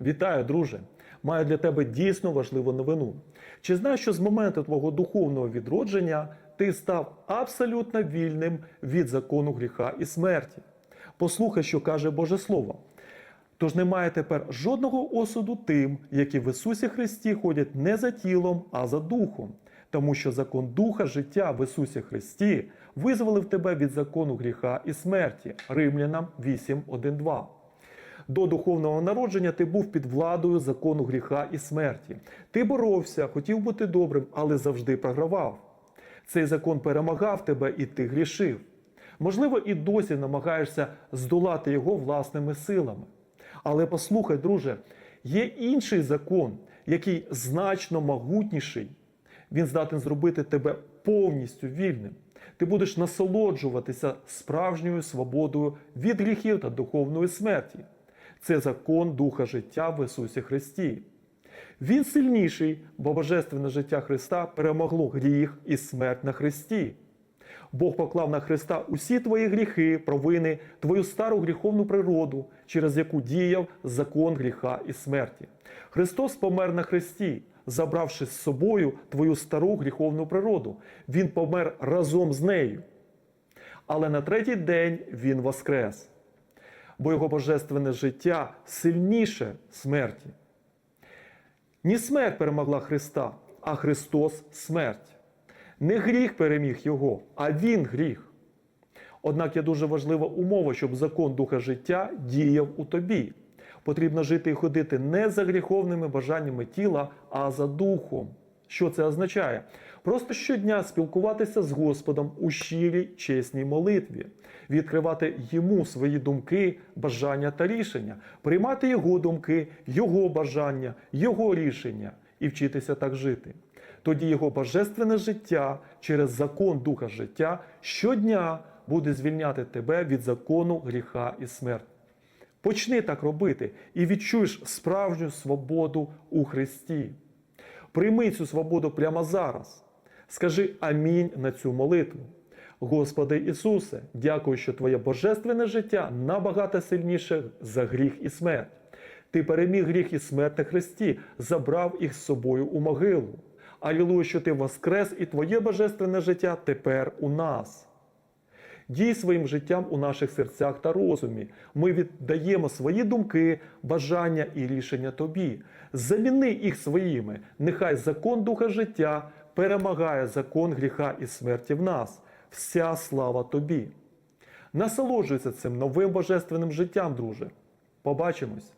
Вітаю, друже! Маю для тебе дійсно важливу новину. Чи знаєш, що з моменту твого духовного відродження ти став абсолютно вільним від закону гріха і смерті? Послухай, що каже Боже Слово. Тож немає тепер жодного осуду тим, які в Ісусі Христі ходять не за тілом, а за духом. Тому що закон духа життя в Ісусі Христі визволив тебе від закону гріха і смерті. Римлянам 8.1.2. До духовного народження ти був під владою закону гріха і смерті. Ти боровся, хотів бути добрим, але завжди програвав. Цей закон перемагав тебе і ти грішив. Можливо, і досі намагаєшся здолати його власними силами. Але послухай, друже, є інший закон, який значно могутніший. Він здатен зробити тебе повністю вільним. Ти будеш насолоджуватися справжньою свободою від гріхів та духовної смерті. Це закон Духа життя в Ісусі Христі. Він сильніший, бо божественне життя Христа перемогло гріх і смерть на Христі. Бог поклав на Христа усі твої гріхи, провини, твою стару гріховну природу, через яку діяв закон гріха і смерті. Христос помер на Христі, забравши з собою твою стару гріховну природу. Він помер разом з нею. Але на третій день Він воскрес, бо його божественне життя сильніше смерті. Ні смерть перемогла Христа, а Христос смерть. Не гріх переміг Його, а Він гріх. Однак є дуже важлива умова, щоб закон Духа життя діяв у тобі. Потрібно жити і ходити не за гріховними бажаннями тіла, а за духом. Що це означає? Просто щодня спілкуватися з Господом у щирій чесній молитві, відкривати йому свої думки, бажання та рішення, приймати його думки, його бажання, його рішення і вчитися так жити. Тоді його божественне життя через закон Духа життя щодня буде звільняти тебе від закону гріха і смерті. Почни так робити і відчуєш справжню свободу у Христі. Прийми цю свободу прямо зараз. Скажи амінь на цю молитву. Господи Ісусе, дякую, що Твоє божественне життя набагато сильніше за гріх і смерть. Ти переміг гріх і смерть на Христі, забрав їх з собою у могилу. Алілуя, що ти воскрес, і Твоє божественне життя тепер у нас. Дій своїм життям у наших серцях та розумі. Ми віддаємо свої думки, бажання і рішення тобі. Заміни їх своїми. Нехай закон духа життя перемагає закон гріха і смерті в нас. Вся слава тобі. Насолоджуйся цим новим божественним життям, друже. Побачимось!